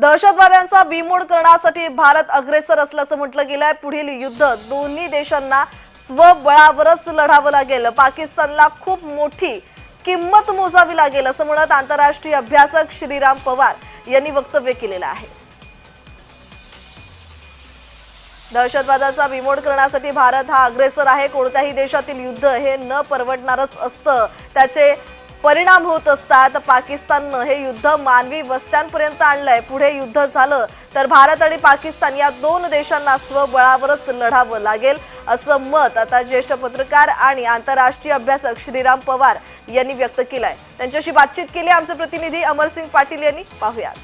दहशतवाद्यांचा बिमोड करण्यासाठी भारत अग्रेसर असल्याचं म्हटलं गेलंय. पुढील युद्ध दोन्ही देशांना स्वबळावरच लढावं लागेल. पाकिस्तानला खूप मोठी किंमत मोजावी लागेल असं म्हणत आंतरराष्ट्रीय अभ्यासक श्रीराम पवार यांनी वक्तव्य केलेलं आहे. दहशतवादाचा बिमोड करण्यासाठी भारत हा अग्रेसर आहे. कोणत्याही देशातील युद्ध हे न परवडणारच असतं. त्याचे परिणाम होत असतात. पाकिस्ताननं हे युद्ध मानवी वस्त्यांपर्यंत आणलंय. पुढे युद्ध झालं तर भारत आणि पाकिस्तान या दोन देशांना स्वबळावरच लढावं लागेल असं मत आता ज्येष्ठ पत्रकार आणि आंतरराष्ट्रीय अभ्यासक श्रीराम पवार यांनी व्यक्त केलंय. त्यांच्याशी बातचीत केली आमचे प्रतिनिधी अमरसिंग पाटील यांनी. पाहुयात.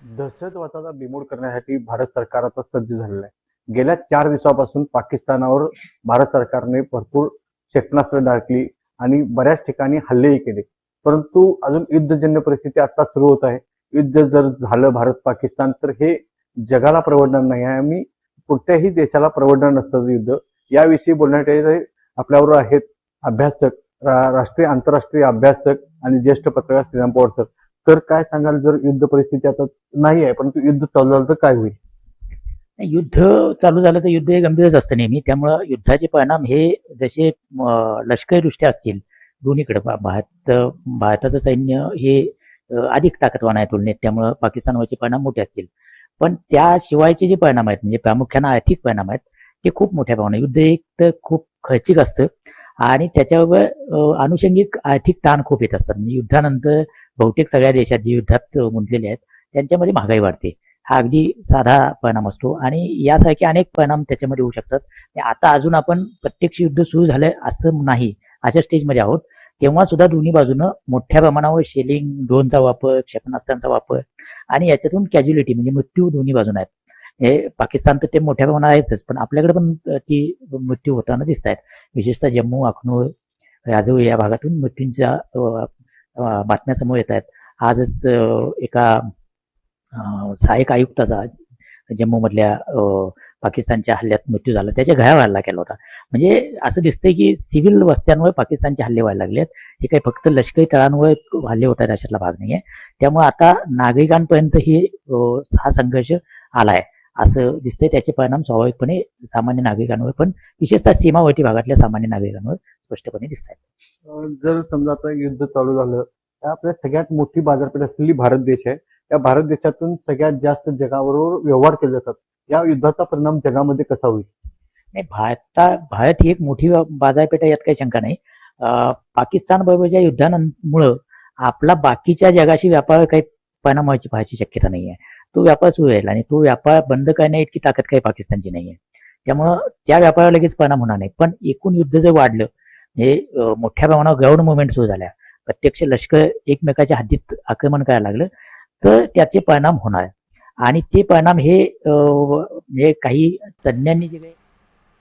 दहशतवादाचा बिमोड करण्यासाठी भारत सरकार आता सज्ज झालेलं आहे. गेल्या चार दिवसापासून पाकिस्तानावर भारत सरकारने भरपूर क्षेपणास्त्र डाकली आणि बऱ्याच ठिकाणी हल्लेही केले. परंतु अजून युद्धजन्य परिस्थिती आता सुरू होत आहे. युद्ध जर झालं भारत पाकिस्तान तर हे जगाला परवडणार नाही आहे आणि कुठल्याही देशाला परवडणार नसतं युद्ध. याविषयी बोलण्यासाठी आपल्याबरोबर आहेत अभ्यासक राष्ट्रीय आंतरराष्ट्रीय अभ्यासक आणि ज्येष्ठ पत्रकार श्रीराम पवार सर. तर काय सांगाल जर युद्ध परिस्थिती आता नाही आहे परंतु युद्ध चालू झालं तर काय होईल? युद्ध चालू झालं तर युद्ध हे गंभीरच असतं नेहमी. त्यामुळं युद्धाचे परिणाम हे जसे लष्करीदृष्ट्या असतील दोन्हीकडे भारत भारताचं सैन्य हे अधिक ताकदवान आहे तुलनेत. त्यामुळं पाकिस्तानवरचे परिणाम मोठे असतील. पण त्याशिवायचे जे परिणाम आहेत म्हणजे प्रामुख्यानं आर्थिक परिणाम आहेत ते खूप मोठ्या प्रमाणात. युद्ध एक तर खूप खर्चिक असतं आणि त्याच्यावर आनुषंगिक अनुषंगिक आर्थिक ताण खूप येत असतात. म्हणजे युद्धानंतर बहुतेक सगळ्या देशात जे युद्धात गुंतलेले आहेत त्यांच्यामध्ये महागाई वाढते. हा अगदी साधा परिणाम असतो. आणि यासारखे अनेक परिणाम त्याच्यामध्ये होऊ शकतात. आता अजून आपण प्रत्यक्ष युद्ध सुरू झालंय असं नाही अशा स्टेजमध्ये आहोत. तेव्हा सुद्धा दोन्ही बाजूनं मोठ्या प्रमाणावर शेलिंग ड्रोनचा वापर क्षेपणास्त्रांचा वापर आणि याच्यातून कॅज्युलिटी म्हणजे मृत्यू दोन्ही बाजून आहेत. हे पाकिस्तान तर ते मोठ्या प्रमाणात आहेतच पण आपल्याकडे पण ती मृत्यू होताना दिसत आहेत. विशेषतः जम्मू अखनूर राजू या भागातून मृत्यूंच्या बातम्या समोर येत आहेत. आजच एका सहाय्यक आयुक्ताचा जम्मूमधल्या पाकिस्तानच्या हल्ल्यात मृत्यू झाला. त्याच्या घरावर हल्ला केला होता. म्हणजे असं दिसतंय की सिव्हिल वस्त्यांवर पाकिस्तानचे हल्ले व्हायला लागलेत. हे काही फक्त लष्करी तळांवर हल्ले होत आहेत अशातला भाग नाही आहे त्यामुळे आता नागरिकांपर्यंत ही हा संघर्ष आलाय. असं दिसतंय. त्याचे परिणाम स्वाभाविकपणे सामान्य नागरिकांवर पण विशेषतः सीमावर्ती भागातल्या सामान्य नागरिकांवर स्पष्टपणे दिसत आहेत जर समजा आता युद्ध चालू झालं तर आपल्या सगळ्यात मोठी बाजारपेठ असलेली भारत देश आहे. त्या भारत देशातून सगळ्यात जास्त जगाबरोबर व्यवहार केले जातात. या युद्धाचा परिणाम जगामध्ये कसा होईल? नाही भारता भारत ही एक मोठी बाजारपेठ आहे यात काही शंका नाही. पाकिस्तान बरोबरच्या युद्धामुळं आपला बाकीच्या जगाशी व्यापार काही परिणाम व्हायची पाहायची शक्यता नाही आहे तो व्यापार सुरू राहील आणि तो व्यापार बंद करण्या इतकी ताकद काही पाकिस्तानची नाही आहे त्यामुळं त्या व्यापारावर लगेच परिणाम होणार नाही. पण एकूण युद्ध जर वाढलं म्हणजे मोठ्या प्रमाणावर ग्राउंड मुवमेंट सुरू झाल्या. प्रत्यक्ष लष्कर एकमेकाच्या हद्दीत आक्रमण करायला लागलं. तर त्याचे परिणाम होणार. आणि ते परिणाम हे काही तज्ज्ञांनी जे काही